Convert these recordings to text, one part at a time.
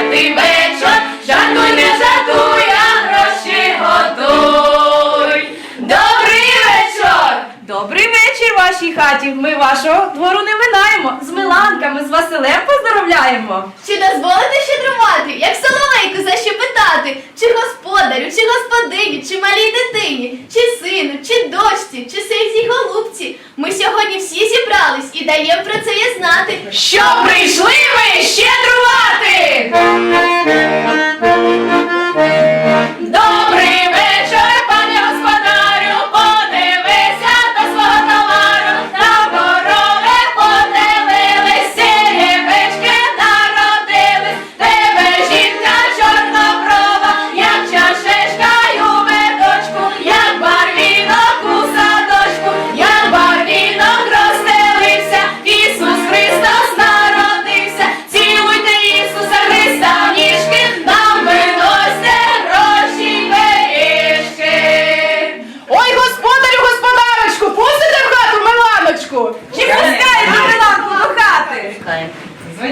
святий вечір, жартуй, не жартуй, а гроші готуй. Добрий вечір! Добрий вечір вашій хаті. Ми вашого двору не минаємо. З Миланками, з Василем поздоровляємо. Чи дозволите щедрувати, як соловейку защепитати? Чи господарю, чи господині, чи малій дитині, чи сину, чи дочці, чи синзій голубці? Ми сьогодні всі зібрались і даємо про це знати. Що прийшли ми щедрувати?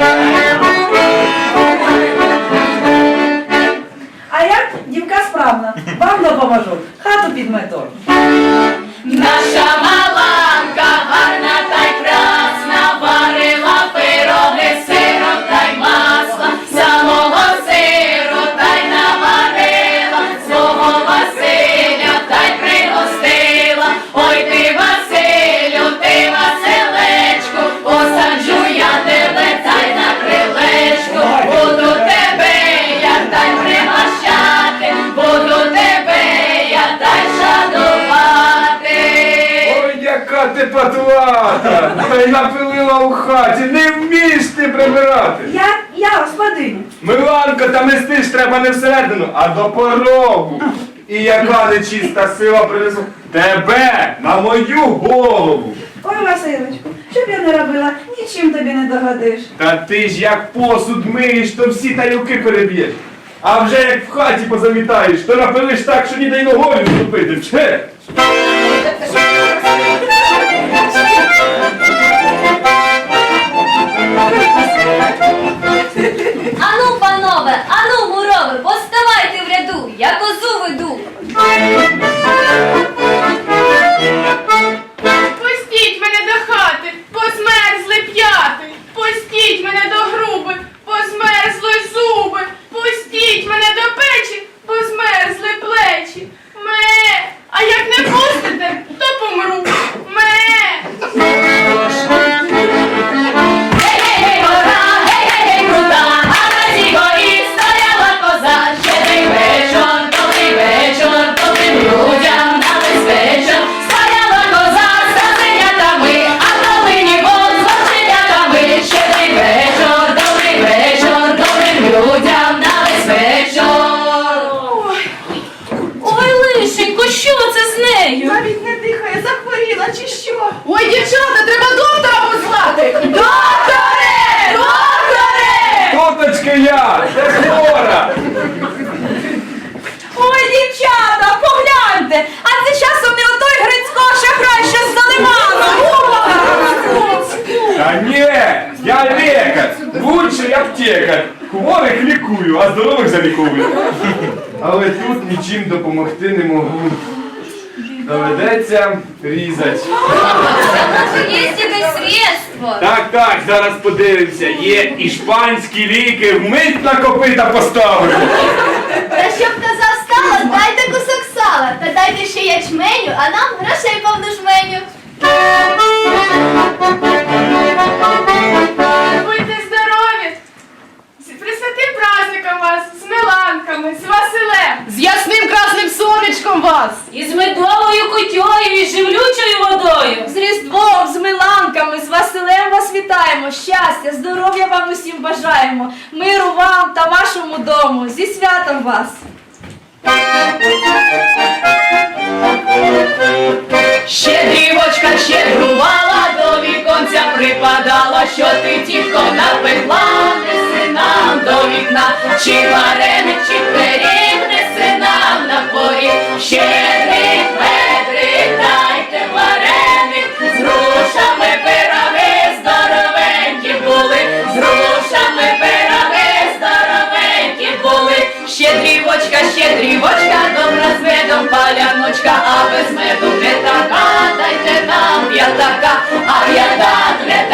А ти патлата! Та й напилила у хаті, не вмієш ти прибирати. Я, я господиня. Миланко, та нести ж треба не всередину, а до порогу. І яка нечиста сила принесу тебе на мою голову. Ой, Василечку, що б я не робила, нічим тобі не догодиш. Та ти ж як посуд миєш, то всі тарілки переб'єш. А вже як в хаті позамітаєш, то напилиш так, що ніде й ногою вступити. Вче! Я лікар, лучший аптекар. Хворих лікую, а здорових заліковую. Але тут нічим допомогти не можу. Доведеться різать. Може, є якесь средство? Так, так, зараз подивимося. Є іспанські ліки, вмить на копита поставимо. Та щоб коза встала, дайте кусок сала, та дайте ще ячменю, а нам грошей повну жменю. Вітаємо! Щастя, здоров'я вам усім бажаємо! Миру вам та вашому дому! Зі святом вас! Щедрівочка щедрувала, до віконця припадала, що ти тітко напекла, неси нам до вікна, чи вареник, чи пиріг, неси нам на поріг. Щедрик, паляночка, а без меду не така, дайте нам п'ятака, а п'ятак не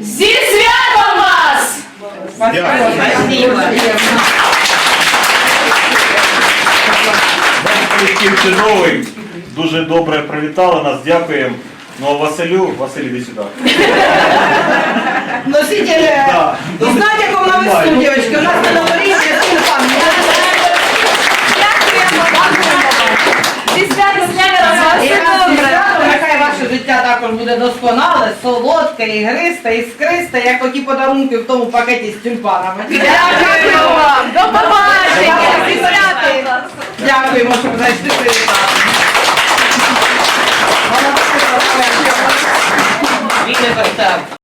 зі святом вас! Колектив чудовий, дуже добре привітали нас, дякуємо. Ну а Василю, Василь, іди сюди. Носитель, Да. и знаете, как на весну, у нас на новоріччя тюльпанами. Дякуємо вам! Зі святом з днями вас! Життя також буде досконале, солодке, ігристе, іскристе, як оті подарунки в тому пакеті з тюльпанами. Дякую вам! До побачення! Дякуємо, що знайшли Олександр.